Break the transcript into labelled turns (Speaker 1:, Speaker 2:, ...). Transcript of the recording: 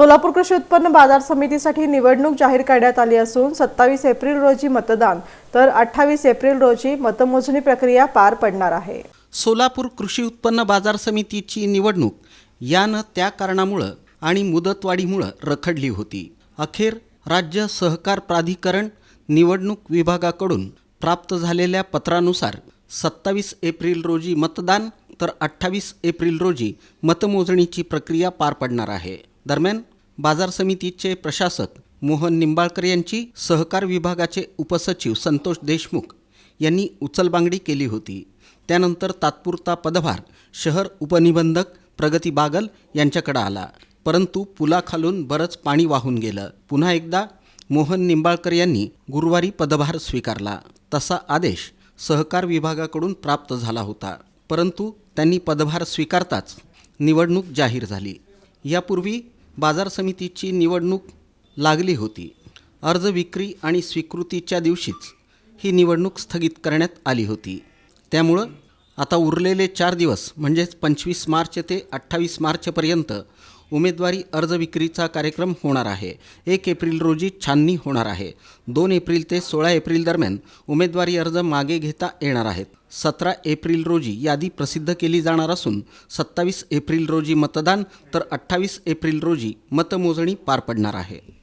Speaker 1: सोलापूर कृषी उत्पन्न बाजार समितीसाठी निवडणूक जाहीर करण्यात आली असून सत्तावीस एप्रिल रोजी मतदान तर अठ्ठावीस एप्रिल रोजी मतमोजणी प्रक्रिया पार पडणार आहे.
Speaker 2: सोलापूर कृषी उत्पन्न बाजार समितीची निवडणूक यानं त्या कारणामुळं आणि मुदतवाढीमुळं रखडली होती. अखेर राज्य सहकार प्राधिकरण निवडणूक विभागाकडून प्राप्त झालेल्या पत्रानुसार सत्तावीस एप्रिल रोजी मतदान तर अठ्ठावीस एप्रिल रोजी मतमोजणीची प्रक्रिया पार पडणार आहे. दरम्यान बाजार समितीचे प्रशासक मोहन निंबाळकर यांची सहकार विभागाचे उपसचिव संतोष देशमुख यांनी उचलबांगडी केली होती. त्यानंतर तात्पुरता पदभार शहर उपनिबंधक प्रगती बागल यांच्याकडे आला. परंतु पुलाखालून बरंच पाणी वाहून गेलं. पुन्हा एकदा मोहन निंबाळकर यांनी गुरुवारी पदभार स्वीकारला. तसा आदेश सहकार विभागाकडून प्राप्त झाला होता. परंतु त्यांनी पदभार स्वीकारताच निवडणूक जाहीर झाली. यापूर्वी बाजार समितीची निवडणूक लागली होती. अर्ज विक्री आणि स्वीकृतीच्या दिवशीच ही निवडणूक स्थगित करण्यात आली होती. त्यामुळं आता उरलेले चार दिवस म्हणजेच पंचवीस मार्च ते अठ्ठावीस मार्चपर्यंत उमेदवारी अर्ज विक्रीचा कार्यक्रम होणार आहे. एक एप्रिल रोजी छाननी होणार आहे. दोन एप्रिल ते सोळा एप्रिल दरम्यान उमेदवारी अर्ज मागे घेता येणार आहेत. सतरा एप्रिल रोजी यादी प्रसिद्ध केली जाणार असून सत्तावीस एप्रिल रोजी मतदान तर अठ्ठावीस एप्रिल रोजी मतमोजणी पार पडणार आहे.